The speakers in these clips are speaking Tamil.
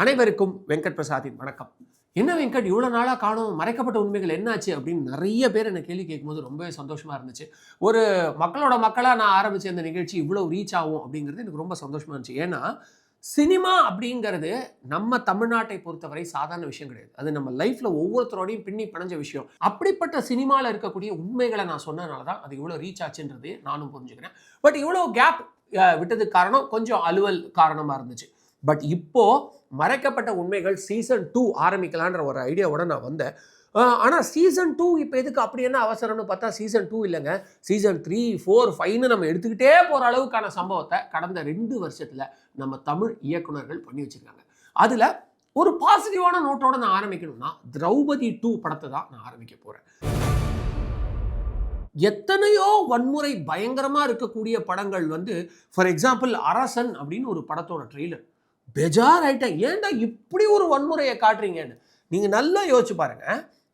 அனைவருக்கும் வெங்கட் பிரசாத்தின் வணக்கம். என்ன வெங்கட் இவ்வளோ நாளாக காணும் மறைக்கப்பட்ட உண்மைகள் என்னாச்சு அப்படின்னு நிறைய பேர் என்னை கேள்வி கேட்கும்போது ரொம்பவே சந்தோஷமாக இருந்துச்சு. ஒரு மக்களோட மக்களாக நான் ஆரம்பித்த இந்த நிகழ்ச்சி இவ்வளோ ரீச் ஆகும் அப்படிங்கிறது எனக்கு ரொம்ப சந்தோஷமாக இருந்துச்சு. ஏன்னா சினிமா அப்படிங்கிறது நம்ம தமிழ்நாட்டை பொறுத்தவரை சாதாரண விஷயம் கிடையாது. அது நம்ம லைஃப்பில் ஒவ்வொருத்தரோடையும் பின்னி பிணைஞ்ச விஷயம். அப்படிப்பட்ட சினிமாவில் இருக்கக்கூடிய உண்மைகளை நான் சொன்னதுனால தான் அது இவ்வளோ ரீச் ஆச்சுன்றது நானும் புரிஞ்சுக்கிறேன். பட் இவ்வளோ கேப் விட்டதுக்கு காரணம் கொஞ்சம் அலுவல் காரணமாக இருந்துச்சு. பட் இப்போது மறைக்கப்பட்ட உண்மைகள் சீசன் டூ ஆரம்பிக்கலான்ற ஒரு ஐடியாவோட நான் வந்தேன். ஆனால் சீசன் டூ இப்போ எதுக்கு அப்படி என்ன அவசரம்னு பார்த்தா சீசன் டூ இல்லைங்க. சீசன் த்ரீ ஃபோர் ஃபைவ்னு நம்ம எடுத்துக்கிட்டே போகிற அளவுக்கான சம்பவத்தை கடந்த ரெண்டு வருஷத்தில் நம்ம தமிழ் இயக்குனர்கள் பண்ணி வச்சுருக்காங்க. அதில் ஒரு பாசிட்டிவான நோட்டோட நான் ஆரம்பிக்கணும்னா திரௌபதி டூ படத்தை தான் நான் ஆரம்பிக்க போகிறேன் எத்தனையோ வன்முறை பயங்கரமாக இருக்கக்கூடிய படங்கள் வந்து ஃபார் எக்ஸாம்பிள் அரசன் அப்படின்னு ஒரு படத்தோட ட்ரெய்லர் பெஜார் ஆயிட்டேன் ஏன்டா இப்படி ஒரு வன்முறையை காட்டுறீங்கன்னு? நீங்கள் நல்லா யோசிச்சு பாருங்க.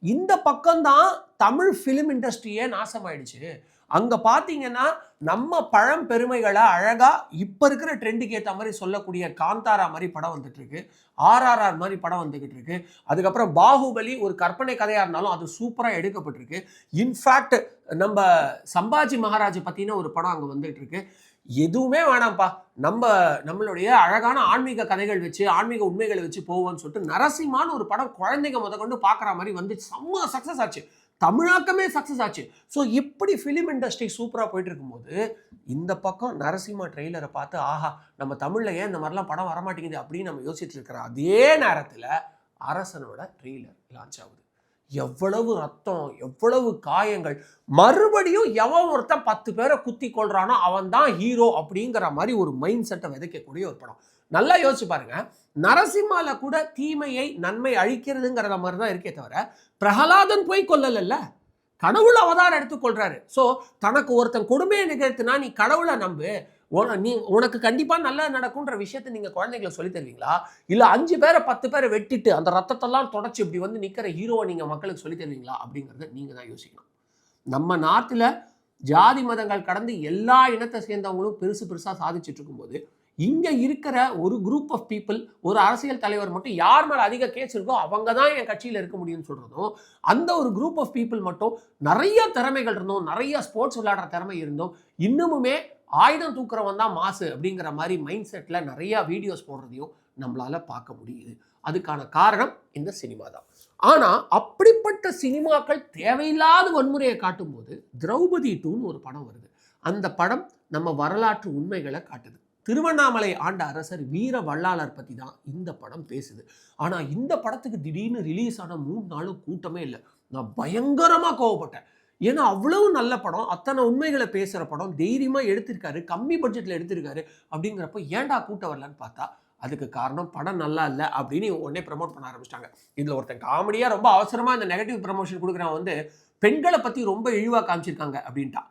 இந்த பக்கம்தான் தமிழ் ஃபிலிம் இண்டஸ்ட்ரியே நாசமாயிடுச்சு. அங்கே பார்த்தீங்கன்னா நம்ம பழம் பெருமைகளை அழகாக இப்போ இருக்கிற ட்ரெண்டுக்கு ஏற்ற மாதிரி சொல்லக்கூடிய காந்தாரா மாதிரி படம் வந்துட்டு இருக்கு ஆர்ஆர்ஆர் மாதிரி படம் வந்துக்கிட்டு இருக்கு அதுக்கப்புறம் பாகுபலி ஒரு கற்பனை கதையாக இருந்தாலும் அது சூப்பராக எடுக்கப்பட்டிருக்கு. இன்ஃபேக்ட் நம்ம சம்பாஜி மகாராஜை பற்றின ஒரு படம் அங்கே வந்துட்டு இருக்கு எதுவுமே வேணாம்ப்பா. நம்ம நம்மளுடைய அழகான ஆன்மீக கதைகள் வச்சு ஆன்மீக உண்மைகளை வச்சு போவோம்னு சொல்லிட்டு நரசிம்மான்னு ஒரு படம் குழந்தைங்க முத கொண்டு பார்க்குற மாதிரி வந்து செம்ம சக்ஸஸ் ஆச்சு. தமிழாக்கமே சக்ஸஸ் ஆச்சு. ஸோ இப்படி ஃபிலிம் இண்டஸ்ட்ரி சூப்பராக போயிட்டு இருக்கும்போது இந்த பக்கம் நரசிம்மா ட்ரெய்லரை பார்த்து ஆஹா நம்ம தமிழில் ஏன் இந்த மாதிரிலாம் படம் வரமாட்டேங்குது? அப்படின்னு நம்ம யோசிச்சுட்டு இருக்கிற அதே நேரத்தில் அரசனோட ட்ரெய்லர் லான்ச் ஆகுது. எவ்வளவு ரத்தம் எவ்வளவு காயங்கள். மறுபடியும் எவன் ஒருத்தன் பத்து பேரை குத்தி கொள்றானோ அவன் தான் ஹீரோ அப்படிங்கிற மாதிரி ஒரு மைண்ட் செட்டை விதைக்கக்கூடிய ஒரு படம். நல்லா யோசிச்சு பாருங்க. நரசிம்மால கூட தீமையை நன்மை அழிக்கிறதுங்கிறத மாதிரி தான் இருக்கே தவிர பிரகலாதன் போய் கொல்லலல்ல. கடவுள் அவதாரம் எடுத்துக்கொள்றாரு ஸோ தனக்கு ஒருத்தன் கொடுமையை நிகழ்த்தினா நீ கடவுளை நம்பு. நீ உனக்கு கண்டிப்பாக நல்லா நடக்கும்ன்ற விஷயத்தை நீங்கள் குழந்தைங்களை சொல்லி தருவீங்களா? இல்லை அஞ்சு பேரை பத்து பேரை வெட்டிட்டு அந்த ரத்தத்தெல்லாம் தொடச்சி இப்படி வந்து நிற்கிற ஹீரோவை நீங்கள் மக்களுக்கு சொல்லி தருவீங்களா? அப்படிங்கிறத நீங்கள் தான் யோசிக்கணும். நம்ம நாட்டில் ஜாதி மதங்கள் கடந்து எல்லா இனத்தை சேர்ந்தவங்களும் பெருசு பெருசாக சாதிச்சுட்டு இருக்கும்போது இங்கே இருக்கிற ஒரு குரூப் ஆஃப் பீப்புள் ஒரு அரசியல் தலைவர் மட்டும் யார் மேலே அதிக கேஸ் இருக்கோ அவங்க தான் என் கட்சியில் இருக்க முடியும்னு சொல்கிறதும் அந்த ஒரு குரூப் ஆஃப் பீப்புள் மட்டும் நிறைய திறமைகள் இருந்தோம் நிறைய ஸ்போர்ட்ஸ் விளையாடுற திறமை இருந்தோம் இன்னமுமே ஆயுதம் தூக்குறவன் தான் மாசு அப்படிங்கிற மாதிரி மைண்ட் செட்டில் நிறையா வீடியோஸ் போடுறதையும் நம்மளால் பார்க்க முடியுது. அதுக்கான காரணம் இந்த சினிமா தான். ஆனால் அப்படிப்பட்ட சினிமாக்கள் தேவையில்லாத வன்முறையை காட்டும்போது திரௌபதி டூன்னு ஒரு படம் வருது. அந்த படம் நம்ம வரலாற்று உண்மைகளை காட்டுது. திருவண்ணாமலை ஆண்ட அரசர் வீர வல்லாளர் பற்றி தான் இந்த படம் பேசுது. ஆனால் இந்த படத்துக்கு திடீர்னு ரிலீஸ் ஆன மூணு நாளும் கூட்டமே இல்லை. நான் பயங்கரமாக கோவப்பட்டேன். ஏன்னா அவ்வளவு நல்ல படம் அத்தனை உண்மைகளை பேசுகிற படம் தைரியமாக எடுத்திருக்காரு கம்மி பட்ஜெட்டில் எடுத்திருக்காரு அப்படிங்கிறப்ப ஏன்டா கூட்டம் வரலன்னு பார்த்தா அதுக்கு காரணம் படம் நல்லா இல்லை அப்படின்னு உடனே ப்ரமோட் பண்ண ஆரம்பிச்சிட்டாங்க. இதில் ஒருத்தன் காமெடியாக ரொம்ப அவசரமாக இந்த நெகட்டிவ் ப்ரமோஷன் கொடுக்குறவன் வந்து பெண்களை பற்றி ரொம்ப இழிவாக காமிச்சிருக்காங்க அப்படின்ட்டான்.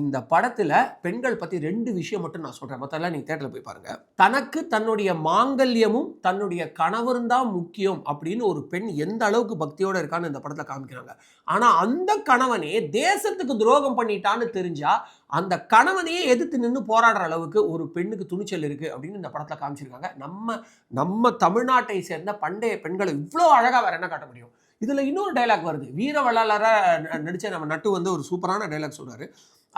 இந்த படத்தில் பெண்கள் பற்றி ரெண்டு விஷயம் மட்டும் நான் சொல்கிறேன் மற்றெல்லாம் நீங்கள் தேட்டரில் போய் பாருங்க. தனக்கு தன்னுடைய மாங்கல்யமும் தன்னுடைய கணவரும் தான் முக்கியம் அப்படின்னு ஒரு பெண் எந்த அளவுக்கு பக்தியோடு இருக்கான்னு இந்த படத்தில் காமிக்கிறாங்க. ஆனால் அந்த கணவனே தேசத்துக்கு துரோகம் பண்ணிட்டான்னு தெரிஞ்சா அந்த கணவனையே எதிர்த்து நின்று போராடுற அளவுக்கு ஒரு பெண்ணுக்கு துணிச்சல் இருக்குது அப்படின்னு இந்த படத்தில் காமிச்சிருக்காங்க. நம்ம நம்ம தமிழ்நாட்டை சேர்ந்த பண்டைய பெண்களை இவ்வளோ அழகாக வேற என்ன காட்ட முடியும்? இதில் இன்னொரு டைலாக் வருது. வீர வள்ளலாராக நடித்த நம்ம நட்டு வந்து ஒரு சூப்பரான டைலாக் சொல்றாரு.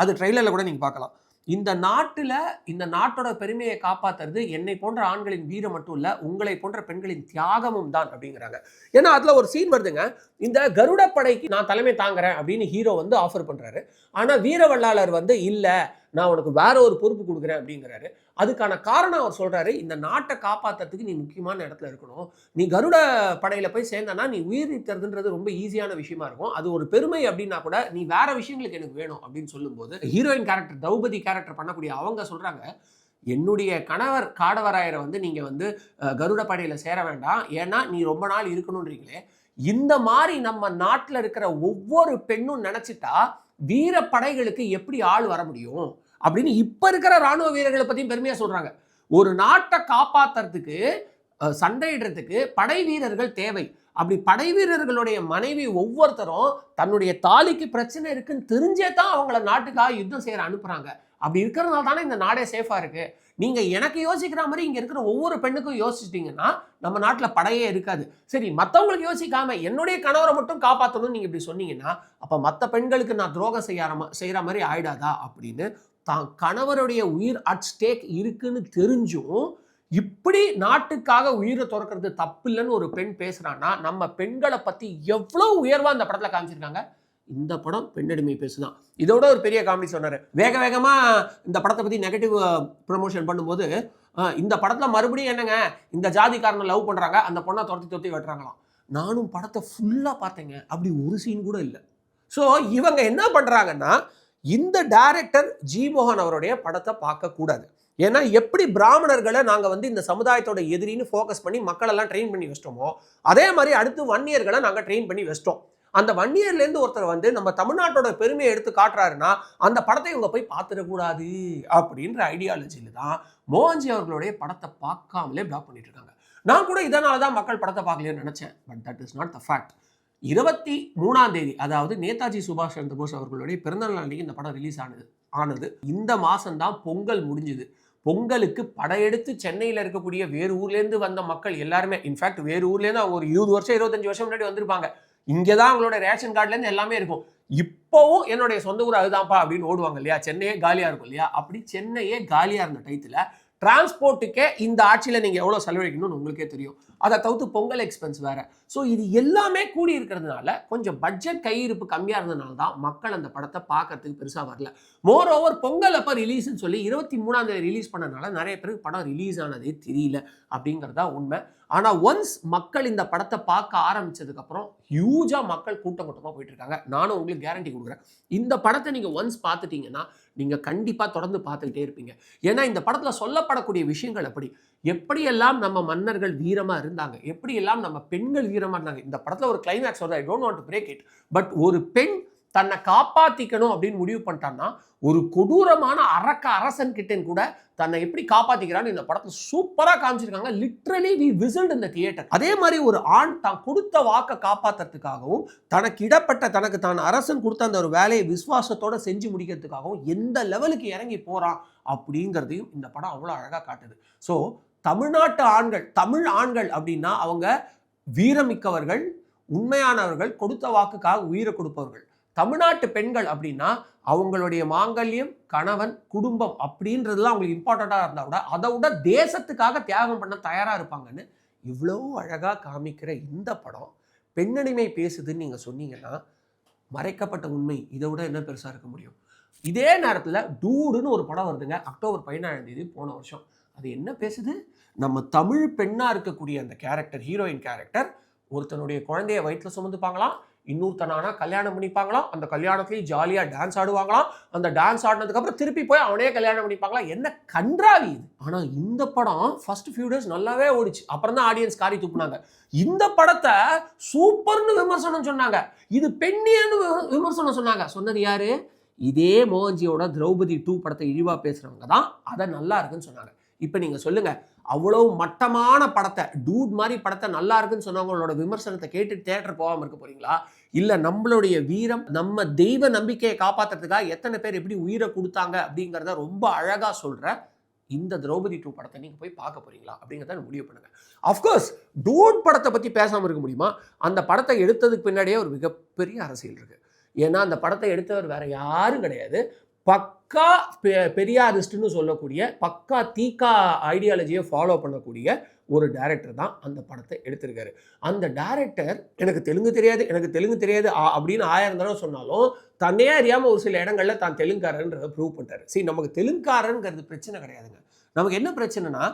அது ட்ரெய்லரில் கூட நீங்கள் பார்க்கலாம். இந்த நாட்டில் இந்த நாட்டோட பெருமையை காப்பாத்துறது என்னை போன்ற ஆண்களின் வீரம் மட்டும் இல்லை உங்களை போன்ற பெண்களின் தியாகமும் தான் அப்படிங்கிறாங்க. ஏன்னா அதில் ஒரு சீன் வருதுங்க. இந்த கருட படைக்கு நான் தலைமை தாங்குறேன் அப்படின்னு ஹீரோ வந்து ஆஃபர் பண்ணுறாரு ஆனால் வீரவல்லாளர் வந்து இல்லை நான் உனக்கு வேற ஒரு பொறுப்பு கொடுக்குறேன் அப்படிங்கிறாரு. அதுக்கான காரணம் அவர் சொல்கிறாரு இந்த நாட்டை காப்பாற்றுறதுக்கு நீ முக்கியமான இடத்துல இருக்கணும். நீ கருட படையில் போய் சேர்ந்தனா நீ உயிர் நீத்துறதுன்றது ரொம்ப ஈஸியான விஷயமா இருக்கும். அது ஒரு பெருமை அப்படின்னா கூட நீ வேற விஷயங்களுக்கு எனக்கு வேணும் அப்படின்னு சொல்லும்போது ஹீரோயின் கேரக்டர் திரௌபதி கேரக்டர் பண்ணக்கூடிய அவங்க சொல்கிறாங்க என்னுடைய கணவர் காடவராயரை வந்து நீங்கள் வந்து கருட படையில் சேர வேண்டாம். ஏன்னா நீ ரொம்ப நாள் இருக்கணுன்றீங்களே இந்த மாதிரி நம்ம நாட்டில் இருக்கிற ஒவ்வொரு பெண்ணும் நினச்சிட்டா வீர படைகளுக்கு எப்படி ஆள் வர முடியும்? அப்படின்னு இப்போ இருக்கிற ராணுவ வீரர்களை பற்றியும் பெருமையாக சொல்கிறாங்க ஒரு நாட்டை காப்பாற்றுறதுக்கு சண்டையிடுறதுக்கு படை வீரர்கள் தேவை. அப்படி படை வீரர்களுடைய மனைவி ஒவ்வொருத்தரும் தன்னுடைய தாலிக்கு பிரச்சனை இருக்குன்னு தெரிஞ்சே தான் அவங்கள நாட்டுக்காக யுத்தம் செய்கிற அனுப்புகிறாங்க அப்படி இருக்கிறதுனால தானே இந்த நாடே சேஃபாக இருக்குது நீங்கள் எனக்கு யோசிக்கிற மாதிரி இங்கே இருக்கிற ஒவ்வொரு பெண்ணுக்கும் யோசிச்சிட்டிங்கன்னா நம்ம நாட்டில் படையே இருக்காது. சரி மற்றவங்களுக்கு யோசிக்காமல் என்னுடைய கணவரை மட்டும் காப்பாற்றணும்னு நீங்கள் இப்படி சொன்னீங்கன்னா அப்போ மற்ற பெண்களுக்கு நான் துரோகம் செய்யற செய்கிற மாதிரி ஆயிடாதா அப்படின்னு தான் கணவருடைய உயிர் அட் ஸ்டேக் இருக்குன்னு தெரிஞ்சும் இப்படி நாட்டுக்காக உயிரை துறக்கிறது தப்பு இல்லைன்னு ஒரு பெண் பேசுகிறான்னா நம்ம பெண்களை பற்றி எவ்வளோ உயர்வாக அந்த படத்தில் காமிச்சிருக்காங்க? இந்த படம் பெண்ணடிமை பேசுதான். இதோட ஒரு பெரிய காமெடி சொன்னார். வேக வேகமாக இந்த படத்தை பற்றி நெகட்டிவ் ப்ரமோஷன் பண்ணும்போது இந்த படத்தில் மறுபடியும் என்னங்க? இந்த ஜாதிக்காரனை லவ் பண்ணுறாங்க அந்த பொண்ணை துரத்தி துரத்தி வெட்டுறாங்களாம். நானும் படத்தை ஃபுல்லாக பார்த்தேங்க. அப்படி ஒரு சீன் கூட இல்லை. ஸோ இவங்க என்ன பண்ணுறாங்கன்னா இந்த டைரக்டர் ஜி மோகன் அவருடைய படத்தை பார்க்கக்கூடாது. ஏன்னா எப்படி பிராமணர்களை நாங்கள் வந்து இந்த சமுதாயத்தோட எதிரின்னு ஃபோக்கஸ் பண்ணி மக்களெல்லாம் ட்ரெயின் பண்ணி வச்சிட்டோமோ அதே மாதிரி அடுத்து வன்னியர்களை நாங்கள் ட்ரெயின் பண்ணி வச்சிட்டோம். அந்த வன்னியர்லேருந்து ஒருத்தர் வந்து நம்ம தமிழ்நாட்டோட பெருமையை எடுத்து காட்டுறாருன்னா அந்த படத்தை இவங்க போய் பார்த்துடக்கூடாது அப்படின்ற ஐடியாலஜியில் தான் மோகன்ஜி அவர்களுடைய படத்தை பார்க்காமலே பிளாக் பண்ணிட்டு இருக்காங்க. நான் கூட இதனால தான் மக்கள் படத்தை பார்க்கலன்னு நினச்சேன் but that is not the fact இருபத்தி மூணாம் தேதி அதாவது நேதாஜி சுபாஷ் சந்திர போஸ் அவர்களுடைய பிறந்தநாள் அன்னைக்கு இந்த படம் ரிலீஸ் ஆனது ஆனது. இந்த மாதம்தான் பொங்கல் முடிஞ்சுது. பொங்கலுக்கு படையெடுத்து சென்னையில் இருக்கக்கூடிய வேறு ஊர்லேருந்து வந்த மக்கள் எல்லாருமே இன்ஃபேக்ட் வேறு ஊர்லேருந்து அவங்க ஒரு இருபது வருஷம் இருபத்தஞ்சு வருஷம் முன்னாடி வந்திருப்பாங்க. இங்கே தான் அவங்களோட ரேஷன் கார்டுலேருந்து எல்லாமே இருக்கும். இப்போவும் என்னுடைய சொந்த ஊர் அதுதான்ப்பா அப்படின்னு ஓடுவாங்க இல்லையா? சென்னையே காலியாக இருக்கும் இல்லையா? அப்படி சென்னையே காலியாக இருந்த டயத்தில் டிரான்ஸ்போர்ட்டுக்கே இந்த ஆட்சியில் நீங்கள் எவ்வளோ செலவழிக்கணும்னு உங்களுக்கே தெரியும். அதை தவிர்த்து பொங்கல் எக்ஸ்பென்ஸ் வேறு. ஸோ இது எல்லாமே கூடி இருக்கிறதுனால கொஞ்சம் பட்ஜெட் கையிருப்பு கம்மியாக இருந்ததுனால தான் மக்கள் அந்த படத்தை பார்க்கறதுக்கு பெருசாக வரல. மோர் ஓவர் பொங்கல் அப்போ ரிலீஸ்னு சொல்லி இருபத்தி மூணாம் தேதி ரிலீஸ் பண்ணனால நிறைய பேருக்கு படம் ரிலீஸ் ஆனதே தெரியல அப்படிங்கிறதா உண்மை. ஆனால் ஒன்ஸ் மக்கள் இந்த படத்தை பார்க்க ஆரம்பிச்சதுக்கப்புறம் ஹியூஜாக மக்கள் கூட்டம் கூட்டமாக போயிட்டு இருக்காங்க. நானும் உங்களுக்கு கேரண்டி கொடுக்குறேன். இந்த படத்தை நீங்கள் ஒன்ஸ் பார்த்துட்டீங்கன்னா நீங்கள் கண்டிப்பாக தொடர்ந்து பார்த்துக்கிட்டே இருப்பீங்க. ஏன்னா இந்த படத்தில் சொல்லப்படக்கூடிய விஷயங்கள் அப்படி. எப்படியெல்லாம் நம்ம மன்னர்கள் வீரமாக இருந்தாங்க எப்படியெல்லாம் நம்ம பெண்கள் வீரமாக இருந்தாங்க இந்த படத்தில் ஒரு கிளைமேக்ஸ் வருது I don't want to break it but ஒரு பெண் தன்னை காப்பாற்றிக்கணும் அப்படின்னு முடிவு பண்ணிட்டான்னா ஒரு கொடூரமான அரக்க அரசன் கிட்டேன்னு கூட தன்னை எப்படி காப்பாற்றிக்கிறான்னு இந்த படத்தை சூப்பராக காமிச்சிருக்காங்க. லிட்ரலி வி விசில்ட் இந்த தியேட்டர் அதே மாதிரி ஒரு ஆண் தான் கொடுத்த வாக்கை காப்பாற்றுறதுக்காகவும் தனக்கு இடப்பட்ட தனக்கு தான் அரசன் கொடுத்த அந்த ஒரு வேலையை விசுவாசத்தோடு செஞ்சு முடிக்கிறதுக்காகவும் எந்த லெவலுக்கு இறங்கி போகிறான் அப்படிங்கிறதையும் இந்த படம் அவ்வளோ அழகாக காட்டுது. ஸோ தமிழ்நாட்டு ஆண்கள் தமிழ் ஆண்கள் அப்படின்னா அவங்க வீரமிக்கவர்கள் உண்மையானவர்கள் கொடுத்த வாக்குக்காக உயிரை கொடுப்பவர்கள். தமிழ்நாட்டு பெண்கள் அப்படின்னா அவங்களுடைய மாங்கல்யம் கணவன் குடும்பம் அப்படின்றதுலாம் அவங்களுக்கு இம்பார்ட்டண்ட்டாக இருந்தால் கூட அதை விட தேசத்துக்காக தியாகம் பண்ண தயாராக இருப்பாங்கன்னு இவ்வளோ அழகாக காமிக்கிற இந்த படம் பெண்ணடிமை பேசுதுன்னு நீங்கள் சொன்னீங்கன்னா மறைக்கப்பட்ட உண்மை. இதை விட என்ன பெருசாக இருக்க முடியும்? இதே நேரத்தில் டூடுன்னு ஒரு படம் வருதுங்க. அக்டோபர் பதினாறாம் தேதி போன வருஷம். அது என்ன பேசுது? நம்ம தமிழ் பெண்ணாக இருக்கக்கூடிய அந்த கேரக்டர் ஹீரோயின் கேரக்டர் ஒருத்தனுடைய குழந்தைய வயிற்றில் சுமந்துப்பாங்களாம். இன்னொருத்தனானா கல்யாணம் பண்ணிப்பாங்களாம். அந்த கல்யாணத்துலேயும் ஜாலியாக டான்ஸ் ஆடுவாங்களாம். அந்த டான்ஸ் ஆடினதுக்கப்புறம் திருப்பி போய் அவனே கல்யாணம் பண்ணிப்பாங்களாம். என்ன கன்றாவி இது. ஆனால் இந்த படம் ஃபர்ஸ்ட் ஃபியூ டேஸ் நல்லாவே ஓடிச்சு. அப்புறம் தான் ஆடியன்ஸ் காரி துப்புனாங்க. இந்த படத்தை சூப்பர்னு விமர்சனம் சொன்னாங்க. இது பெண்ணியன்னு விமர்சனம் சொன்னாங்க. சொன்னது யாரு? இதே மோகன்ஜியோட திரௌபதி டூ படத்தை இழிவாக பேசுகிறவங்க தான். அதை நல்லா இருக்குன்னு சொன்னாங்க. இப்போ நீங்கள் சொல்லுங்கள் அவ்வளோ மட்டமான படத்தை டூட் மாதிரி படத்தை நல்லா இருக்குன்னு சொன்னவங்களோட விமர்சனத்தை கேட்டு தேட்டர் போகாமல் இருக்க போகிறீங்களா இல்லை நம்மளுடைய வீரம் நம்ம தெய்வ நம்பிக்கையை காப்பாத்துறதுக்காக எத்தனை பேர் எப்படி உயிரை கொடுத்தாங்க அப்படிங்கிறத ரொம்ப அழகாக சொல்கிற இந்த திரௌபதி டூ படத்தை நீங்கள் போய் பார்க்க போகிறீங்களா அப்படிங்கிறத முடிவு பண்ணுங்கள் அஃப்கோர்ஸ் டூட் படத்தை பற்றி பேசாமல் இருக்க முடியுமா? அந்த படத்தை எடுத்ததுக்கு பின்னாடியே ஒரு மிகப்பெரிய அரசியல் இருக்குது ஏன்னா அந்த படத்தை எடுத்தவர் வேறு யாரும் கிடையாது. பக்கா பெ- பெரியாரிஸ்ட்னு சொல்லக்கூடிய பக்கா தீக்கா ஐடியாலஜியை ஃபாலோ பண்ணக்கூடிய ஒரு டேரக்டர் தான் அந்த படத்தை எடுத்திருக்காரு. அந்த டேரக்டர் எனக்கு தெலுங்கு தெரியாது எனக்கு தெலுங்கு தெரியாது ஆ- அப்படின்னு ஆயிரம் தடவை சொன்னாலும் தன்னையே அறியாமல் ஒரு சில இடங்களில் தான் தெலுங்காரன்றதை ப்ரூவ் பண்ணிட்டாரு. சரி நமக்கு தெலுங்காரங்கிறது பிரச்சனை கிடையாதுங்க. நமக்கு என்ன பிரச்சனைனா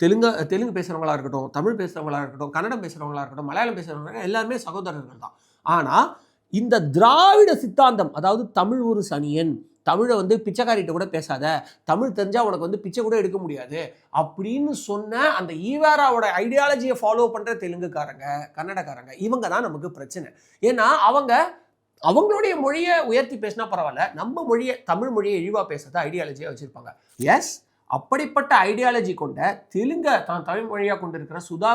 தெலுங்கு தெலுங்கு பேசுகிறவங்களா இருக்கட்டும் தமிழ் பேசுகிறவங்களா இருக்கட்டும் கன்னடம் பேசுகிறவங்களா இருக்கட்டும் மலையாளம் பேசுகிறவங்க எல்லாருமே சகோதரர்கள் தான். ஆனால் இந்த திராவிட சித்தாந்தம் அதாவது தமிழ் ஒரு சனியன் தமிழை வந்து பிச்சைக்காரிட்ட கூட பேசாத தமிழ் தெரிஞ்சால் உனக்கு வந்து பிச்சை கூட எடுக்க முடியாது அப்படின்னு சொன்ன அந்த ஈவேராவோட ஐடியாலஜியை ஃபாலோ பண்ணுற தெலுங்குக்காரங்க கன்னடக்காரங்க இவங்க தான் நமக்கு பிரச்சனை. ஏன்னா அவங்க அவங்களுடைய மொழியை உயர்த்தி பேசினா பரவாயில்ல நம்ம மொழியை தமிழ் மொழியை இழிவாக பேசுறத ஐடியாலஜியாக வச்சுருப்பாங்க. எஸ் அப்படிப்பட்ட ஐடியாலஜி கொண்ட தெலுங்கை தான் தமிழ் மொழியாக கொண்டிருக்கிற சுதா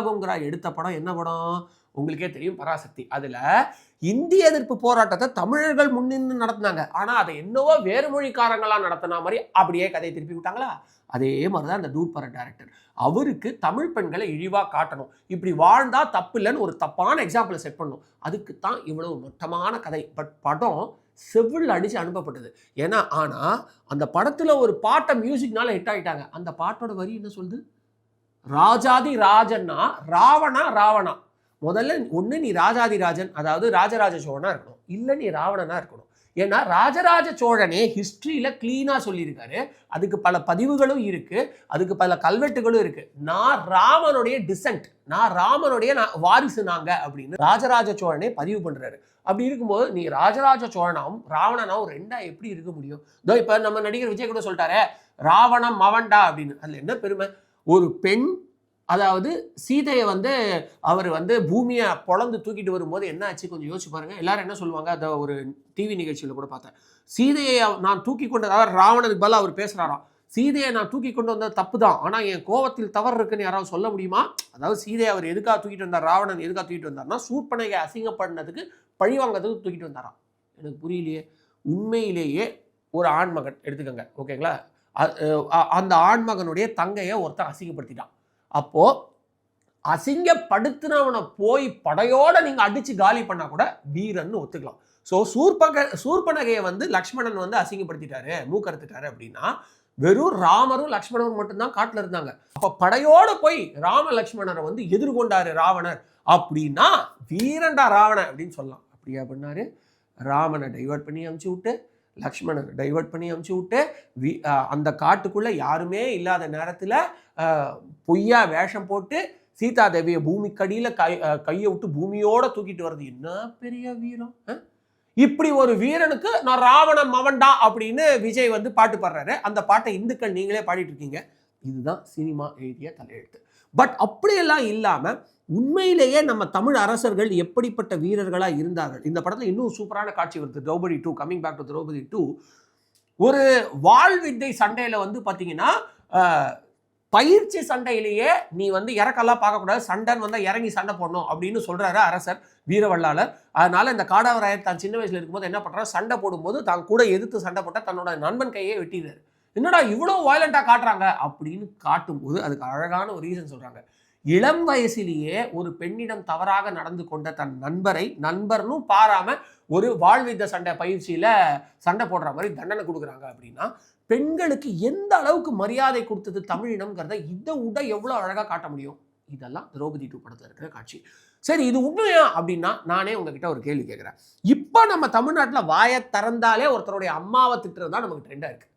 எடுத்த படம் என்ன படம்? உங்களுக்கே தெரியும் பராசக்தி. அதில் இந்திய எதிர்ப்பு போராட்டத்தை தமிழர்கள் முன்னின்று நடத்தினாங்க. ஆனால் அதை என்னவோ வேறு மொழிக்காரங்களாக நடத்தின மாதிரி அப்படியே கதையை திருப்பி விட்டாங்களா? அதே மாதிரி தான் அந்த டூட் பர டேரக்டர் அவருக்கு தமிழ் பெண்களை இழிவாக காட்டணும். இப்படி வாழ்ந்தால் தப்பு இல்லைன்னு ஒரு தப்பான எக்ஸாம்பிளை செட் பண்ணணும். அதுக்கு தான் இவ்வளவு மொட்டமான கதை. பட் படம் செவ்வில் அடித்து அனுப்பப்பட்டது. ஏன்னா ஆனால் அந்த படத்தில் ஒரு பாட்டை மியூசிக்னால ஹிட் ஆகிட்டாங்க அந்த பாட்டோட வரி என்ன சொல்லுது? ராஜாதி ராஜன்னா ராவணா ராவணா. முதல்ல ஒன்று நீ ராஜாதிராஜன் அதாவது ராஜராஜ சோழனாக இருக்கணும். இல்லை நீ ராவணனாக இருக்கணும். ஏன்னா ராஜராஜ சோழனே ஹிஸ்ட்ரியில் க்ளீனாக சொல்லியிருக்காரு. அதுக்கு பல பதிவுகளும் இருக்குது அதுக்கு பல கல்வெட்டுகளும் இருக்குது நான் ராமனுடைய டிசன்ட் நான் ராமனுடைய நான் வாரிசு நாங்க அப்படின்னு ராஜராஜ சோழனே பதிவு பண்ணுறாரு அப்படி இருக்கும்போது நீ ராஜராஜ சோழனாவும் ராவணனாவும் ரெண்டா எப்படி இருக்க முடியும்? இதோ இப்போ நம்ம நடிகர் விஜய் கூட சொல்லிட்டாரே ராவணம் மவன்டா அப்படின்னு. அதில் என்ன பெருமை? ஒரு பெண் அதாவது சீதையை வந்து அவர் வந்து பூமியை பொழந்து தூக்கிட்டு வரும்போது என்ன ஆச்சு? கொஞ்சம் யோசிச்சு பாருங்க. எல்லாரும் என்ன சொல்லுவாங்க? அதை ஒரு டிவி நிகழ்ச்சியில் கூட பார்த்தேன். சீதையை நான் தூக்கி கொண்டு அதாவது ராவணனுக்கு பதில் அவர் பேசுகிறாராம் சீதையை நான் தூக்கி கொண்டு வந்தது தப்பு தான் ஆனால் என் கோவத்தில் தவறு இருக்குன்னு யாராவது சொல்ல முடியுமா? அதாவது சீதையை அவர் எதுக்காக தூக்கிட்டு வந்தார்? ராவணன் எதுக்காக தூக்கிட்டு வந்தார்னா சூர்பனகை அசிங்கப்படுனதுக்கு பழி வாங்கிறதுக்கு தூக்கிட்டு வந்தாராம். எனக்கு புரியலையே. உண்மையிலேயே ஒரு ஆண்மகன் எடுத்துக்கோங்க. ஓகேங்களா? அந்த ஆண்மகனுடைய தங்கையை ஒருத்தன் அசிங்கப்படுத்திட்டான். அப்போ அசிங்கப்படுத்தினவனை போய் படையோட நீங்கள் அடித்து காலி பண்ணால் கூட வீரன்னு ஒத்துக்கலாம். ஸோ சூர்பக சூர்பனகையை வந்து லக்ஷ்மணன் வந்து அசிங்கப்படுத்திட்டாரு மூக்கறுத்துட்டாரு அப்படின்னா வெறும் ராமரும் லக்ஷ்மணரும் மட்டும்தான் காட்டில் இருந்தாங்க. அப்போ படையோட போய் ராம லக்ஷ்மணரை வந்து எதிர்கொண்டாரு ராவணர் அப்படின்னா வீரன்டா ராவணன் அப்படின்னு சொல்லலாம். அப்படியா பண்ணாரு ராமனை டைவர்ட் பண்ணி அமுச்சு விட்டு லக்ஷ்மணன் டைவர்ட் பண்ணி அமுச்சு விட்டு வி அந்த காட்டுக்குள்ளே யாருமே இல்லாத நேரத்தில் பொய்யா வேஷம் போட்டு சீதா தேவியை பூமிக்கடியில் கை கையை விட்டு பூமியோடு தூக்கிட்டு வர்றது. என்ன பெரிய வீரம் இப்படி ஒரு வீரனுக்கு நான் ராவணன் மவன்டா அப்படின்னு விஜய் வந்து பாட்டு பாடுறாரு. அந்த பாட்டை இந்துக்கள் நீங்களே பாடிட்டு இருக்கீங்க. இதுதான் சினிமா எழுதிய தலையெழுத்து. பட் அப்படியெல்லாம் இல்லாமல் உண்மையிலேயே நம்ம தமிழ் அரசர்கள் எப்படிப்பட்ட வீரர்களாக இருந்தார்கள்? இந்த படத்தில் இன்னும் சூப்பரான காட்சி வருது. Draupathi two coming back to Draupathi two ஒரு வாழ்வித்தை சண்டையில் வந்து பார்த்தீங்கன்னா பயிற்சி சண்டையிலேயே நீ வந்து இறக்கெல்லாம் பார்க்கக்கூடாது. சண்டைன்னு வந்தால் இறங்கி சண்டை போடணும் அப்படின்னு சொல்கிறாரு அரசர் வீரவல்லாளர் அதனால் இந்த காடாவராயர் தான் சின்ன வயசில் இருக்கும்போது என்ன பண்ணுறாரு சண்டை போடும்போது தான் கூட எதிர்த்து சண்டை போட்டால் தன்னோட நண்பன் கையே வெட்டிடுறாரு. என்னடா இவ்வளோ வயலண்ட்டாக காட்டுறாங்க? அப்படின்னு காட்டும்போது அதுக்கு அழகான ஒரு ரீசன் சொல்கிறாங்க இளம் வயசிலேயே ஒரு பெண்ணிடம் தவறாக நடந்து கொண்ட தன் நண்பரை நண்பர்னும் பாராம ஒரு வாழ்வித்த சண்டை பயிற்சியில சண்டை போடுற மாதிரி தண்டனை கொடுக்குறாங்க அப்படின்னா பெண்களுக்கு எந்த அளவுக்கு மரியாதை கொடுத்தது தமிழினம்ங்கிறத இதை விட எவ்வளோ அழகாக காட்ட முடியும்? இதெல்லாம் திரௌபதி டூ படத்தில் இருக்கிற காட்சி. சரி இது உண்மையா அப்படின்னா நானே உங்ககிட்ட ஒரு கேள்வி கேட்குறேன். இப்போ நம்ம தமிழ்நாட்டில் வாயை திறந்தாலே ஒருத்தருடைய அம்மாவை திட்டுறது தான் நமக்கு ட்ரெண்டாக இருக்குது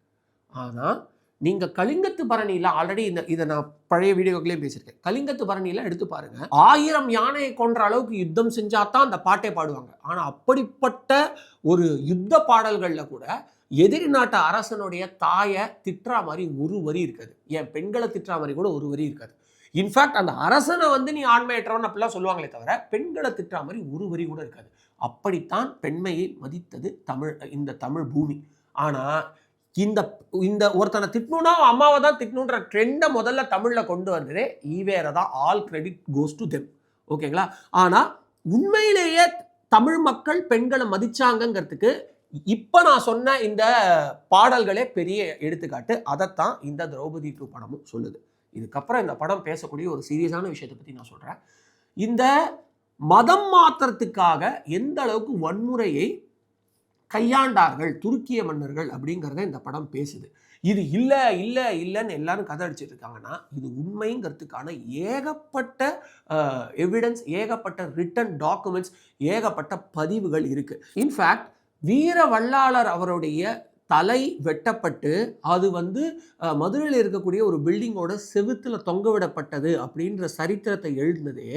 ஆனால் நீங்கள் கலிங்கத்து பரணியில் ஆல்ரெடி இந்த இதை நான் பழைய வீடியோக்களையும் பேசியிருக்கேன். கலிங்கத்து பரணியில் எடுத்து பாருங்க. ஆயிரம் யானையை கொன்ற அளவுக்கு யுத்தம் செஞ்சால் தான் அந்த பாட்டை பாடுவாங்க. ஆனால் அப்படிப்பட்ட ஒரு யுத்த பாடல்களில் கூட எதிரி நாட்டு அரசனுடைய தாயை திட்டுற மாதிரி ஒரு வரி இருக்காது. என் பெண்களை திட்டுற மாதிரி கூட ஒரு வரி இருக்காது. இன்ஃபேக்ட் அந்த அரசனை வந்து நீ ஆண்மையற்றவன் அப்படிலாம் சொல்லுவாங்களே தவிர பெண்களை திட்டுற மாதிரி ஒரு வரி கூட இருக்காது. அப்படித்தான் பெண்மையை மதித்தது தமிழ் இந்த தமிழ் பூமி. ஆனால் இந்த இந்த ஒருத்தனை திட்டணும்னா அவன் அம்மாவை தான் திட்டணுன்ற ட்ரெண்டை முதல்ல தமிழில் கொண்டு வந்ததே ஈவேரை தான். All credit goes to them ஓகேங்களா? ஆனால் உண்மையிலேயே தமிழ் மக்கள் பெண்களை மதிச்சாங்கங்கிறதுக்கு இப்போ நான் சொன்ன இந்த பாடல்களே பெரிய எடுத்துக்காட்டு. அதைத்தான் இந்த திரௌபதி டூ படமும் சொல்லுது. இதுக்கப்புறம் இந்த படம் பேசக்கூடிய ஒரு சீரியஸான விஷயத்தை பற்றி நான் சொல்கிறேன் இந்த மதம் மாத்திரத்துக்காக எந்த அளவுக்கு வன்முறையை கையாண்டார்கள் துருக்கிய மன்னர்கள் அப்படிங்கிறத இந்த படம் பேசுது. இது இல்லை இல்லை இல்லைன்னு எல்லாரும் கதை அடிச்சிட்டு இருக்காங்கன்னா இது உண்மைங்கிறதுக்கான ஏகப்பட்ட எவிடன்ஸ் ஏகப்பட்ட ரிட்டன் டாக்குமெண்ட்ஸ் ஏகப்பட்ட பதிவுகள் இருக்குது இன்ஃபேக்ட் வீர வல்லாளர் அவருடைய தலை வெட்டப்பட்டு அது வந்து மதுரையில் இருக்கக்கூடிய ஒரு பில்டிங்கோட செவுத்தில் தொங்க விடப்பட்டது அப்படின்ற சரித்திரத்தை எழுதினதே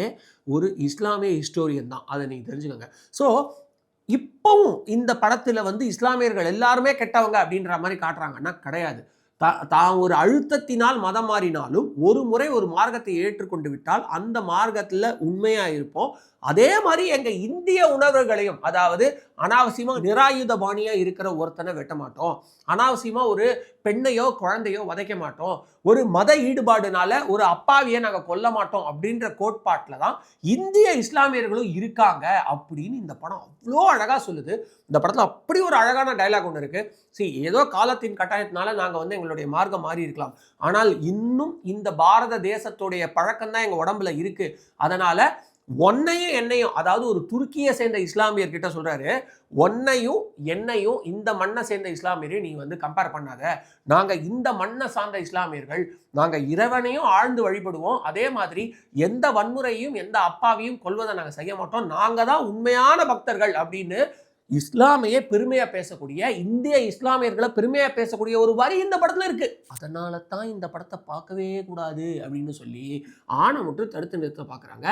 ஒரு இஸ்லாமிய ஹிஸ்டோரியன் தான். அதை நீங்கள் தெரிஞ்சுக்கோங்க. ஸோ இப்போவும் இந்த படத்தில் வந்து இஸ்லாமியர்கள் எல்லாருமே கெட்டவங்க அப்படின்ற மாதிரி காட்டுறாங்கன்னா கிடையாது. தா தான் ஒரு அழுத்தத்தினால் மதம் மாறினாலும் ஒரு முறை ஒரு மார்க்கத்தை ஏற்றுக்கொண்டு விட்டால் அந்த மார்க்கத்தில் உண்மையாக இருப்போம். அதே மாதிரி எங்க இந்திய உணர்வுகளையும் அதாவது அனாவசியமா நிராயுத பாணியா இருக்கிற ஒருத்தனை வெட்ட மாட்டோம். அனாவசியமா ஒரு பெண்ணையோ குழந்தையோ வதைக்க மாட்டோம். ஒரு மத ஈடுபாடுனால ஒரு அப்பாவியை நாங்க கொல்ல மாட்டோம் அப்படின்ற கோட்பாட்டில் தான் இந்திய இஸ்லாமியர்களும் இருக்காங்க அப்படின்னு இந்த படம் அவ்வளோ அழகா சொல்லுது. இந்த படத்துல அப்படி ஒரு அழகான டைலாக் ஒன்று இருக்கு. சரி ஏதோ காலத்தின் கட்டாயத்தினால நாங்க வந்து எங்களுடைய மார்க்கம் மாறி இருக்கலாம். ஆனால் இன்னும் இந்த பாரத தேசத்துடைய பழக்கம் தான் எங்க உடம்புல இருக்கு. அதனால ஒன்னையும் என்னையும் அதாவது ஒரு துருக்கியை சேர்ந்த இஸ்லாமியர் கிட்ட சொல்றாரு ஒன்னையும் என்னையும் இந்த மண்ணை சேர்ந்த இஸ்லாமியரையும் நீ வந்து கம்பேர் பண்ணாத. நாங்க இந்த மண்ணை சார்ந்த இஸ்லாமியர்கள் நாங்க இறைவனையும் ஆழ்ந்து வழிபடுவோம். அதே மாதிரி எந்த வன்முறையும் எந்த அப்பாவையும் கொள்வதை நாங்க செய்ய மாட்டோம். நாங்க தான் உண்மையான பக்தர்கள் அப்படின்னு இஸ்லாமையே பெருமையாக பேசக்கூடிய இந்திய இஸ்லாமியர்களை பெருமையாக பேசக்கூடிய ஒரு வரி இந்த படத்தில் இருக்குது அதனால தான் இந்த படத்தை பார்க்கவே கூடாது அப்படின்னு சொல்லி ஆணை மட்டும் தடுத்து நிறுத்த பார்க்குறாங்க.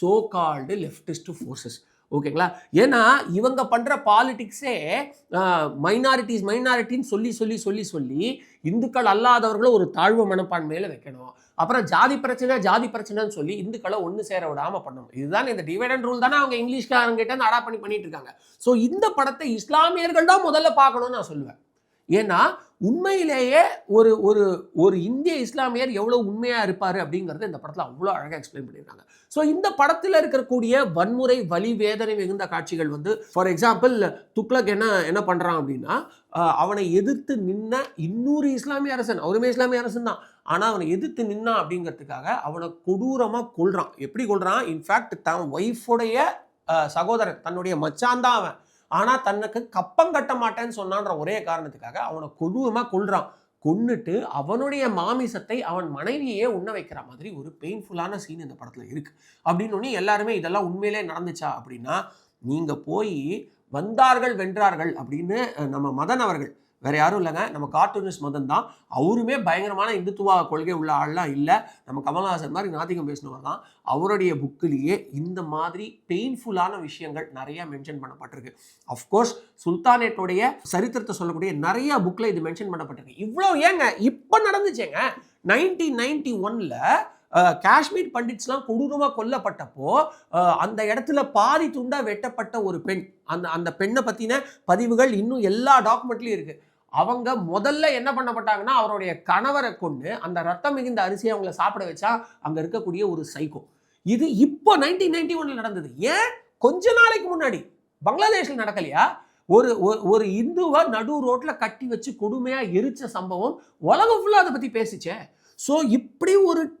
சோ கால்டு லெஃப்டிஸ்ட் ஃபோர்ஸஸ் ஓகேங்களா? ஏன்னா இவங்க பண்ணுற பாலிடிக்ஸே மைனாரிட்டிஸ் மைனாரிட்டின்னு சொல்லி சொல்லி சொல்லி சொல்லி இந்துக்கள் அல்லாதவர்களை ஒரு தாழ்வு மனப்பான்மையில் வைக்கணும். அப்புறம் ஜாதி பிரச்சனை ஜாதி பிரச்சனைன்னு சொல்லி இந்துக்களை ஒன்று சேர விடாமல் பண்ணணும். இதுதான் இந்த டிவைட் அண்ட் ரூல் தானே அவங்க இங்கிலீஷ்காரங்கிட்ட இருந்து பண்ணி பண்ணிட்டு இருக்காங்க. ஸோ இந்த படத்தை இஸ்லாமியர்கள் தான் முதல்ல பார்க்கணும்னு நான் சொல்லுவேன். ஏன்னா உண்மையிலேயே ஒரு ஒரு ஒரு இந்திய இஸ்லாமியர் எவ்வளோ உண்மையாக இருப்பார் அப்படிங்கிறத இந்த படத்தில் அவ்வளோ அழகாக எக்ஸ்பிளைன் பண்ணியிருக்காங்க. ஸோ இந்த படத்தில் இருக்கக்கூடிய வன்முறை வலி வேதனை மிகுந்த காட்சிகள் வந்து ஃபார் எக்ஸாம்பிள் துக்ளக் என்ன என்ன பண்ணுறான் அப்படின்னா அவனை எதிர்த்து நின்ன இன்னொரு இஸ்லாமிய அரசன். அவருமே இஸ்லாமிய அரசன் தான். ஆனால் அவனை எதிர்த்து நின்னான் அப்படிங்கிறதுக்காக அவனை கொடூரமாக கொள்கிறான் எப்படி கொல்றான்? இன்ஃபேக்ட் தன் ஒய்ஃபுடைய சகோதரன் தன்னுடைய மச்சான் தான் அவன். ஆனால் தனக்கு கப்பம் கட்ட மாட்டேன்னு சொன்னான்ற ஒரே காரணத்துக்காக அவனை கொடூரமாக கொள்றான் கொன்னுட்டு அவனுடைய மாமிசத்தை அவன் மனைவியே உண்ண வைக்கிற மாதிரி ஒரு பெயின்ஃபுல்லான சீன் இந்த படத்தில் இருக்கு. அப்படின்னு எல்லாருமே இதெல்லாம் உண்மையிலே நடந்துச்சா அப்படின்னா நீங்கள் போய் வந்தார்கள் வென்றார்கள் அப்படின்னு நம்ம மதன் அவர்கள் வேற யாரும் இல்லைங்க. நம்ம கார்ட்டூனிஸ்ட் மதன் தான் அவருமே பயங்கரமான இந்துத்துவ கொள்கை உள்ள ஆள்லாம் இல்லை. நம்ம கமல்ஹாசன் மாதிரி நாத்திகம் பேசினவர் தான் அவருடைய புக்கிலேயே இந்த மாதிரி பெயின்ஃபுல்லான விஷயங்கள் நிறைய மென்ஷன் பண்ணப்பட்டிருக்கு. அஃப்கோர்ஸ் சுல்தானேட்டுடைய சரித்திரத்தை சொல்லக்கூடிய நிறைய புக்கில் இது மென்ஷன் பண்ணப்பட்டிருக்கு. இவ்வளோ ஏங்க? இப்போ நடந்துச்சேங்க. நைன்டீன் நைன்டி ஒனில் காஷ்மீர் பண்டிட்ஸ்லாம் கொடூரமாக கொல்லப்பட்டப்போ அந்த இடத்துல பாதி துண்டாக வெட்டப்பட்ட ஒரு பெண். அந்த அந்த பெண்ணை பற்றின பதிவுகள் இன்னும் எல்லா டாக்குமெண்ட்லேயும் இருக்குது அவங்க முதல்ல என்ன பண்ணப்பட்டாங்கன்னா அவருடைய கணவரை கொண்டு அந்த ரத்தம் மிகுந்த அரிசியை அவங்கள சாப்பிட வச்சா அங்கே இருக்கக்கூடிய ஒரு சைக்கோ இது இப்போ நைன்டீன் நைன்டி ஒன்ல நடந்தது. ஏன்? கொஞ்ச நாளைக்கு முன்னாடி. பங்களாதேஷில் நடக்கலையா? ஒரு ஒரு- இந்துவை நடு ரோட்டில் கட்டி வச்சு கொடுமையாக எரிச்ச சம்பவம் உலகம் ஃபுல்லாக அதை பற்றி பேசிச்சே. ஸோ இப்படி ஒரு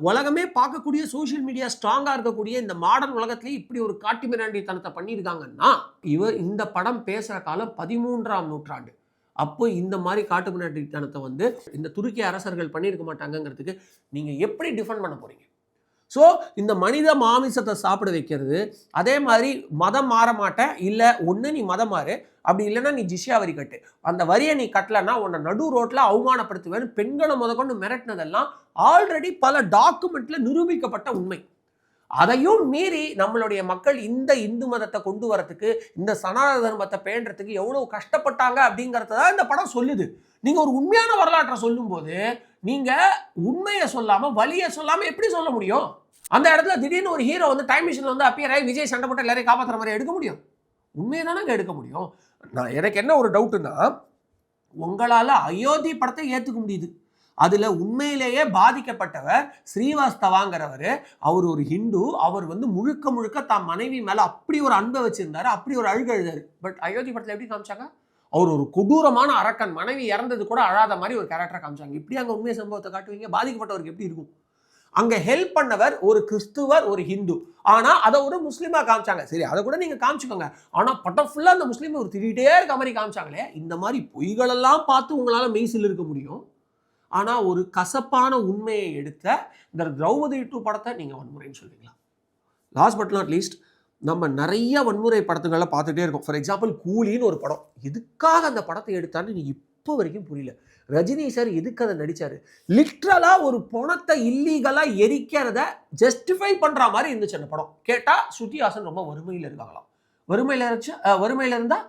உலகமே பார்க்கக்கூடிய சோஷியல் மீடியா ஸ்ட்ராங்காக இருக்கக்கூடிய இந்த மாடர்ன் உலகத்துலேயே இப்படி ஒரு காட்டு மிராண்டித்தனத்தை பண்ணியிருக்காங்கன்னா இவர் இந்த படம் பேசுகிற காலம் பதிமூன்றாம் நூற்றாண்டு. அப்போ இந்த மாதிரி காட்டு மிராண்டித்தனத்தை வந்து இந்த துருக்கிய அரசர்கள் பண்ணியிருக்க மாட்டாங்கங்கிறதுக்கு நீங்கள் எப்படி டிஃபெண்ட் பண்ண போகிறீங்க ஸோ இந்த மனித மாமிசத்தை சாப்பிட வைக்கிறது அதே மாதிரி மதம் மாற மாட்டேன் இல்லை ஒன்று நீ மதம் மாறு அப்படி இல்லைன்னா நீ ஜிஷ்யா வரி கட்டு. அந்த வரியை நீ கட்டலைன்னா உன்னை நடு ரோட்டில் அவமானப்படுத்துவேன்னு பெண்களை முதற்கொண்டு மிரட்டினதெல்லாம் ஆல்ரெடி பல டாக்குமெண்ட்டில் நிரூபிக்கப்பட்ட உண்மை. அதையும் மீறி நம்மளுடைய மக்கள் இந்த இந்து மதத்தை கொண்டு வரத்துக்கு இந்த சனாதன தர்மத்தை பேண்டுறதுக்கு எவ்வளோ கஷ்டப்பட்டாங்க அப்படிங்கிறத தான் இந்த படம் சொல்லுது. நீங்கள் ஒரு உண்மையான வரலாற்றை சொல்லும்போது நீங்கள் உண்மையை சொல்லாமல் வழியை சொல்லாமல் எப்படி சொல்ல முடியும்? அந்த இடத்துல திடீர்னு ஒரு ஹீரோ வந்து டைம் மிஷினில் வந்து அப்பியர் ஆகி விஜய் சண்டை போட்டு எல்லாரையும் காப்பாற்றுற மாதிரி எடுக்க முடியும்? உண்மையை தானே எடுக்க முடியும்? நான் எனக்கு என்ன ஒரு டவுட்டுன்னா உங்களால் அயோத்தி படத்தை ஏற்றுக்க முடியுது. அதில் உண்மையிலேயே பாதிக்கப்பட்டவர் ஸ்ரீவாஸ்தவாங்கிறவர் அவர் ஒரு ஹிந்து. அவர் வந்து முழுக்க முழுக்க தான் மனைவி மேலே அப்படி ஒரு அன்பை வச்சுருந்தாரு. அப்படி ஒரு அழுக அழுதாரு பட் அயோத்தி படத்தில் எப்படி காமிச்சாங்க? அவர் ஒரு கொடூரமான அரக்கன். மனைவி இறந்தது கூட அழாத மாதிரி ஒரு கேரக்டரை காமிச்சாங்க. இப்படி அங்கே உண்மை சம்பவத்தை காட்டுவீங்க? பாதிக்கப்பட்டவருக்கு எப்படி இருக்கும்? அங்கே ஹெல்ப் பண்ணவர் ஒரு கிறிஸ்துவர் ஒரு ஹிந்து. ஆனால் அதை ஒரு முஸ்லீமாக காமிச்சாங்க. சரி அதை கூட நீங்கள் காமிச்சுக்கோங்க. ஆனால் பட்டம் ஃபுல்லாக அந்த முஸ்லீம் ஒரு திரிட்டே இருக்க மாதிரி காமிச்சாங்களே. இந்த மாதிரி பொய்களெல்லாம் பார்த்து உங்களால் மெய்சில் இருக்க முடியும். ஆனால் ஒரு கசப்பான உண்மையை எடுத்த இந்த திரௌபதி டூ படத்தை நீங்கள் வன்முறைன்னு சொல்லுவீங்களா லாஸ்ட் பட் நாட் லீஸ்ட் நம்ம நிறைய வன்முறை படத்துங்களை பார்த்துட்டே இருக்கோம். ஃபார் எக்ஸாம்பிள் கூலின்னு ஒரு படம். எதுக்காக அந்த படத்தை எடுத்தான்னு நீ இப்போ வரைக்கும் புரியல. ரஜினி சார் எதுக்கு அதை நடித்தார் லிட்ரலாக ஒரு பணத்தை இல்லீகலாக எரிக்கிறத ஜஸ்டிஃபை பண்ணுற மாதிரி இருந்துச்சு அந்த படம். கேட்டால் ஸ்ருதி ஹாசன் ரொம்ப வறுமையில் இருக்காங்களாம். வறுமையில் இருந்துச்சு வறுமையில் இருந்தால்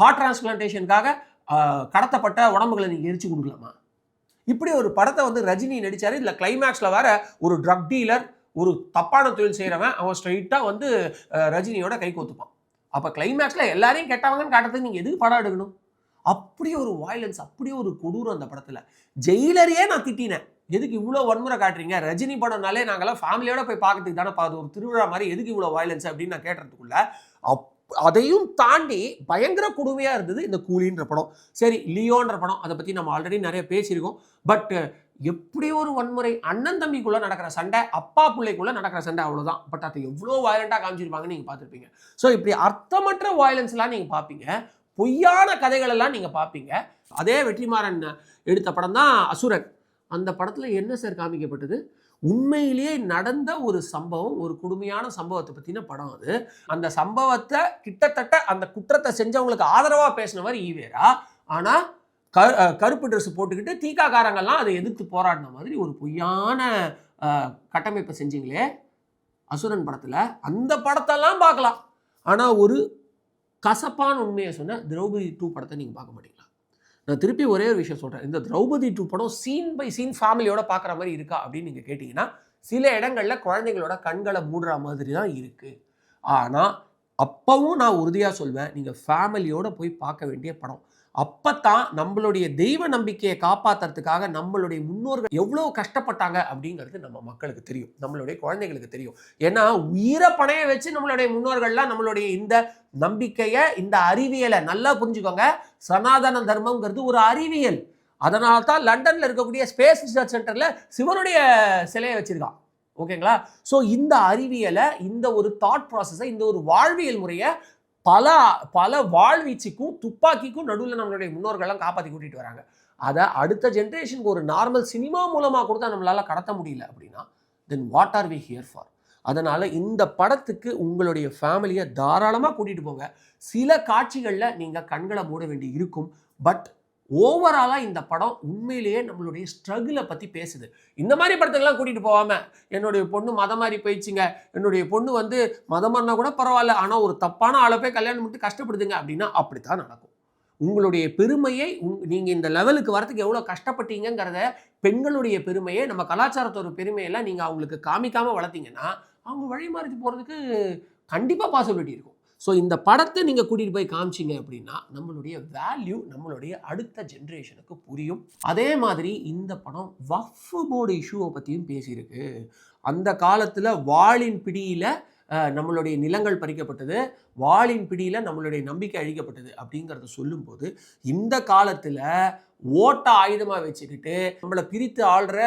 ஹார்ட் டிரான்ஸ்பிளான்டேஷனுக்காக கடத்தப்பட்ட உடம்புகளை நீங்கள் எரிச்சு கொடுக்கலாமா? இப்படி ஒரு படத்தை வந்து ரஜினி நடித்தார் இல்லை கிளைமேக்ஸில் வேற ஒரு ட்ரக் டீலர் ஒரு தப்பான தொழில் செய்கிறவன் அவன் ஸ்ட்ரைட்டாக வந்து ரஜினியோட கை கோத்துப்பான். அப்போ கிளைமேக்ஸில் எல்லாரையும் கெட்டவங்கன்னு காட்டுறதுக்கு நீங்கள் எதுக்கு படம் எடுக்கணும்? அப்படி ஒரு வயலன்ஸ் அப்படி ஒரு கொடூரம் அந்த படத்தில். ஜெயிலரையே நான் திட்டினேன். எதுக்கு இவ்வளோ வன்முறை காட்டுறீங்க? ரஜினி படம்னாலே நாங்கள்லாம் ஃபேமிலியோட போய் பார்க்கறதுக்கு தானே பார்த்து ஒரு திருவிழா மாதிரி எதுக்கு இவ்வளோ வயலன்ஸ் அப்படின்னு நான் கேட்டதுக்குள்ள அப் அதையும் தாண்டி பயங்கர கொடுமையாக இருந்தது இந்த கூலின்ற படம். சரி லியோன்ற படம் அதை பற்றி நம்ம ஆல்ரெடி நிறைய பேசியிருக்கோம். பட் எப்படி ஒரு வன்முறை அண்ணன் தம்பிக்குள்ளே நடக்கிற சண்டை அப்பா பிள்ளைக்குள்ளே நடக்கிற சண்டை அவ்வளோதான் பட் அதை எவ்வளோ வயலண்ட்டாக காமிச்சிருப்பாங்கன்னு நீங்கள் பார்த்துருப்பீங்க. ஸோ இப்படி அர்த்தமற்ற வயலன்ஸ்லாம் நீங்கள் பார்ப்பீங்க. பொய்யான கதைகள் எல்லாம் நீங்கள் பார்ப்பீங்க. அதே வெற்றிமாறன் எடுத்த படம் தான் அசுரன். அந்த படத்தில் என்ன சார் காமிக்கப்பட்டது? உண்மையிலேயே நடந்த ஒரு சம்பவம் ஒரு கொடுமையான சம்பவத்தை பற்றின படம் அது. அந்த சம்பவத்தை கிட்டத்தட்ட அந்த குற்றத்தை செஞ்சவங்களுக்கு ஆதரவாக பேசினவர் ஈவேரா ஆனால் க கருப்பு ட்ரெஸ் போட்டுக்கிட்டு தீக்காக்காரங்கெல்லாம் அதை எதிர்த்து போராடின மாதிரி ஒரு பொய்யான கட்டமைப்பை செஞ்சீங்களே அசுரன் படத்தில். அந்த படத்தெல்லாம் பார்க்கலாம். ஆனால் ஒரு கசப்பான உண்மையை சொன்ன திரௌபதி டூ படத்தை நீங்கள் பார்க்க மாட்டீங்களா? நான் திருப்பி ஒரே ஒரு விஷயம் சொல்கிறேன் இந்த திரௌபதி டூ படம் சீன் பை சீன் ஃபேமிலியோட பார்க்குற மாதிரி இருக்கா அப்படின்னு நீங்கள் கேட்டிங்கன்னா சில இடங்களில் குழந்தைங்களோட கண்களை மூடுற மாதிரி தான் இருக்குது ஆனால் அப்பவும் நான் உறுதியாக சொல்வேன் நீங்கள் ஃபேமிலியோடு போய் பார்க்க வேண்டிய படம். அப்பத்தான் நம்மளுடைய தெய்வ நம்பிக்கையை காப்பாத்துறதுக்காக நம்மளுடைய முன்னோர்கள் எவ்வளோ கஷ்டப்பட்டாங்க அப்படிங்கிறது நம்ம மக்களுக்கு தெரியும். நம்மளுடைய குழந்தைகளுக்கு தெரியும். ஏன்னா உயிரை பணைய வச்சு நம்மளுடைய முன்னோர்கள்லாம் நம்மளுடைய இந்த நம்பிக்கையை இந்த அறிவியலை நல்லா புரிஞ்சுக்கோங்க. சனாதன தர்மங்கிறது ஒரு அறிவியல். அதனால தான் லண்டனில் இருக்கக்கூடிய ஸ்பேஸ் ரிசர்ச் சென்டரில் சிவனுடைய சிலையை வச்சுருக்கான். ஓகேங்களா? ஸோ இந்த அறிவியலை இந்த ஒரு தாட் ப்ராசஸை இந்த ஒரு வாழ்வியல் முறையை பல பல வாழ்வீச்சுக்கும் துப்பாக்கிக்கும் நடுவில் நம்மளுடைய முன்னோர்கள்லாம் காப்பாற்றி கூட்டிகிட்டு வராங்க. அதை அடுத்த ஜென்ரேஷனுக்கு ஒரு நார்மல் சினிமா மூலமாக கொடுத்தா நம்மளால் கடத்த முடியல அப்படின்னா then what are we here for அதனால் இந்த படத்துக்கு உங்களுடைய ஃபேமிலியை தாராளமாக கூட்டிகிட்டு போங்க. சில காட்சிகளில் நீங்கள் கண்களை மூட வேண்டி இருக்கும். பட் ஓவராலாக இந்த படம் உண்மையிலேயே நம்மளுடைய ஸ்ட்ரகிளை பற்றி பேசுது. இந்த மாதிரி படத்துக்கெல்லாம் கூட்டிகிட்டு போகாமல் என்னுடைய பொண்ணு மதம் மாதிரி போயிடுச்சுங்க. என்னுடைய பொண்ணு வந்து மதமானா கூட பரவாயில்ல. ஆனால் ஒரு தப்பான ஆளை போய் கல்யாணம் பண்ணிட்டு கஷ்டப்படுதுங்க அப்படின்னா அப்படித்தான் நடக்கும். உங்களுடைய பெருமையை உங் நீங்கள் இந்த லெவலுக்கு வரத்துக்கு எவ்வளோ கஷ்டப்பட்டீங்கங்கிறத பெண்களுடைய பெருமையை நம்ம கலாச்சாரத்தோட பெருமையெல்லாம் நீங்கள் அவங்களுக்கு காமிக்காமல் வளர்த்தீங்கன்னா அவங்க வழி மாறி போகிறதுக்கு கண்டிப்பாக பாசிபிலிட்டி இருக்கும். ஸோ இந்த படத்தை நீங்கள் கூட்டிகிட்டு போய் காமிச்சிங்க அப்படின்னா நம்மளுடைய வேல்யூ நம்மளுடைய அடுத்த ஜென்ரேஷனுக்கு புரியும். அதே மாதிரி இந்த படம் வஃப் போர்டு இஷ்யூவை பற்றியும் பேசியிருக்கு. அந்த காலத்தில் வாளின் பிடியில் நம்மளுடைய நிலங்கள் பறிக்கப்பட்டது வாளின் பிடியில் நம்மளுடைய நம்பிக்கை அழிக்கப்பட்டது அப்படிங்கிறத சொல்லும்போது இந்த காலத்தில் ஓட்ட ஆயுதமாக வச்சுக்கிட்டு நம்மளை பிரித்து ஆள்ற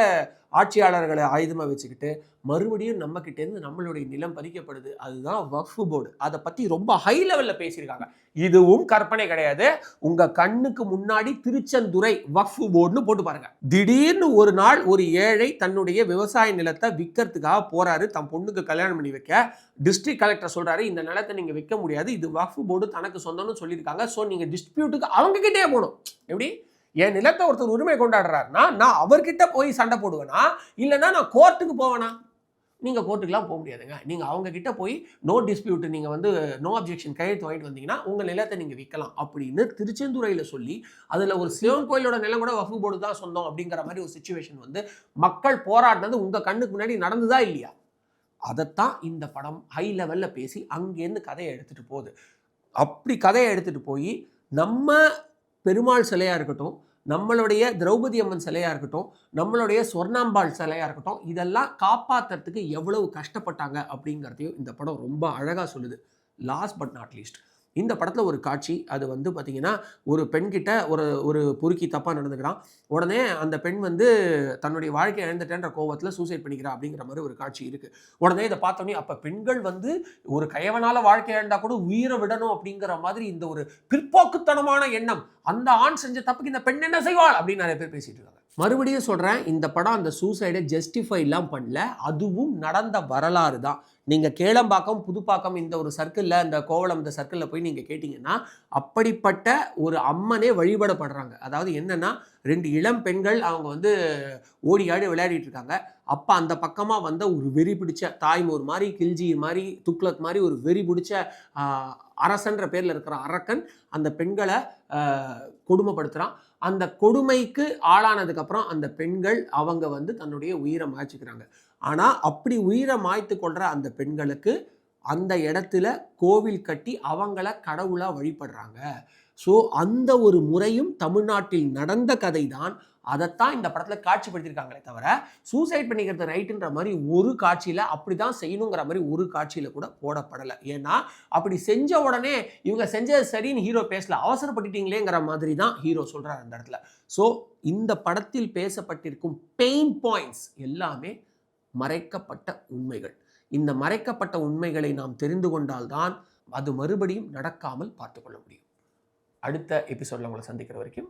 ஆட்சியாளர்களை ஆயுதமாக வச்சுக்கிட்டு மறுபடியும் நம்மக்கிட்டேருந்து நம்மளுடைய நிலம் பறிக்கப்படுது. அதுதான் வக்ஃப் போர்டு. அதை பற்றி ரொம்ப ஹை லெவலில் பேசியிருக்காங்க. இதுவும் கற்பனை கிடையாது. உங்கள் கண்ணுக்கு முன்னாடி திருச்செந்துறை வக்ஃப் போர்டுன்னு போட்டு பாருங்க. திடீர்னு ஒரு நாள் ஒரு ஏழை தன்னுடைய விவசாய நிலத்தை விற்கிறதுக்காக போகிறாரு தன் பொண்ணுக்கு கல்யாணம் பண்ணி வைக்க. டிஸ்ட்ரிக்ட் கலெக்டர் சொல்கிறாரு இந்த நிலத்தை நீங்கள் விற்க முடியாது. இது வக்ஃப் போர்டு தனக்கு சொந்தம்னு சொல்லியிருக்காங்க. ஸோ நீங்கள் டிஸ்பியூட்டுக்கு அவங்கக்கிட்டே போகணும். எப்படி? என் நிலத்தை ஒருத்தர் உரிமை கொண்டாடுறாருன்னா நான் அவர்கிட்ட போய் சண்டை போடுவேனா? இல்லைன்னா நான் கோர்ட்டுக்கு போவேனா? நீங்கள் கோர்ட்டுக்கெலாம் போக முடியாதுங்க. நீங்கள் அவங்கக்கிட்ட போய் நோ டிஸ்பியூட் நீங்கள் வந்து நோ அப்ஜெக்ஷன் கையெழுத்து வாங்கிட்டு வந்தீங்கன்னா உங்கள் நிலத்தை நீங்கள் விற்கலாம் அப்படின்னு திருச்செந்துறையில் சொல்லி அதில் ஒரு சிவன் கோயிலோட நிலம் கூட வஃபு போர்டு தான் சொந்தம் அப்படிங்கிற மாதிரி ஒரு சுச்சுவேஷன் வந்து மக்கள் போராடினது உங்கள் கண்ணுக்கு முன்னாடி நடந்ததா இல்லையா? அதைத்தான் இந்த படம் ஹை லெவலில் பேசி அங்கேருந்து கதையை எடுத்துகிட்டு போகுது. அப்படி கதையை எடுத்துகிட்டு போய் நம்ம பெருமாள் சிலையாக இருக்கட்டும் நம்மளுடைய திரௌபதி அம்மன் சிலையாக இருக்கட்டும் நம்மளுடைய சொர்ணாம்பாள் சிலையாக இருக்கட்டும் இதெல்லாம் காப்பாற்றுறதுக்கு எவ்வளவு கஷ்டப்பட்டாங்க அப்படிங்கிறதையும் இந்த படம் ரொம்ப அழகாக சொல்லுது. லாஸ்ட் பட் நாட் லீஸ்ட் இந்த படத்தில் ஒரு காட்சி. அது வந்து பார்த்திங்கன்னா ஒரு பெண்கிட்ட ஒரு ஒரு பொறுக்கி தப்பாக நடந்துக்கிறான். உடனே அந்த பெண் வந்து தன்னுடைய வாழ்க்கையை இழந்துட்டேன்ற கோவத்தில் சூசைட் பண்ணிக்கிறா அப்படிங்கிற மாதிரி ஒரு காட்சி இருக்குது உடனே இதை பார்த்தோன்னே அப்போ பெண்கள் வந்து ஒரு கயவனால் வாழ்க்கை இழந்தால் கூட உயிரை விடணும் அப்படிங்கிற மாதிரி இந்த ஒரு பிற்போக்குத்தனமான எண்ணம் அந்த ஆண் செஞ்ச தப்புக்கு இந்த பெண் என்ன செய்வாள் அப்படின்னு நிறைய பேர் பேசிகிட்டு இருக்காங்க. மறுபடியும் சொல்கிறேன் இந்த படம் அந்த சூசைடை ஜஸ்டிஃபைலாம் பண்ணல. அதுவும் நடந்த வரலாறு தான். நீங்கள் கேளம்பாக்கம் புதுப்பாக்கம் இந்த ஒரு சர்க்கிளில் இந்த கோவளம் இந்த சர்க்கிளில் போய் நீங்கள் கேட்டிங்கன்னா அப்படிப்பட்ட ஒரு அம்மனே வழிபடப்படுறாங்க. அதாவது என்னென்னா ரெண்டு இளம் பெண்கள் அவங்க வந்து ஓடி ஆடி விளையாடிட்டு இருக்காங்க. அப்போ அந்த பக்கமாக வந்த ஒரு வெறி பிடிச்ச தாய்மோர் மாதிரி கில்ஜி மாதிரி துக்ளக் மாதிரி ஒரு வெறி பிடிச்ச அரசன்ற பேரில் இருக்கிற அரக்கன் அந்த பெண்களை கொடுமைப்படுத்துகிறான் அந்த கொடுமைக்கு ஆளானதுக்கப்புறம் அந்த பெண்கள் அவங்க வந்து தன்னுடைய உயிரை மாய்ச்சிக்கிறாங்க. ஆனால் அப்படி உயிரை மாய்த்து கொள்கிற அந்த பெண்களுக்கு அந்த இடத்துல கோவில் கட்டி அவங்கள கடவுளாக வழிபடுறாங்க. ஸோ அந்த ஒரு முறையும் தமிழ்நாட்டில் நடந்த கதை தான் அதைத்தான் இந்த படத்தில் காட்சிப்படுத்தியிருக்காங்களே தவிர சூசைட் பண்ணிக்கிறது ரைட்டுன்ற மாதிரி ஒரு காட்சியில் அப்படி தான் செய்யணுங்கிற மாதிரி ஒரு காட்சியில் கூட போடப்படலை. ஏன்னா அப்படி செஞ்ச உடனே இவங்க செஞ்சது சரின்னு ஹீரோ பேசல அவசரப்பட்டுட்டீங்களேங்கிற மாதிரி தான் ஹீரோ சொல்கிறார் அந்த இடத்துல. ஸோ இந்த படத்தில் பேசப்பட்டிருக்கும் பெயின் பாயிண்ட்ஸ் எல்லாமே மறைக்கப்பட்ட உண்மைகள். இந்த மறைக்கப்பட்ட உண்மைகளை நாம் தெரிந்து கொண்டால்தான் அது மறுபடியும் நடக்காமல் பார்த்துக்கொள்ள முடியும். அடுத்த எபிசோடில் உங்களை சந்திக்கிற வரைக்கும்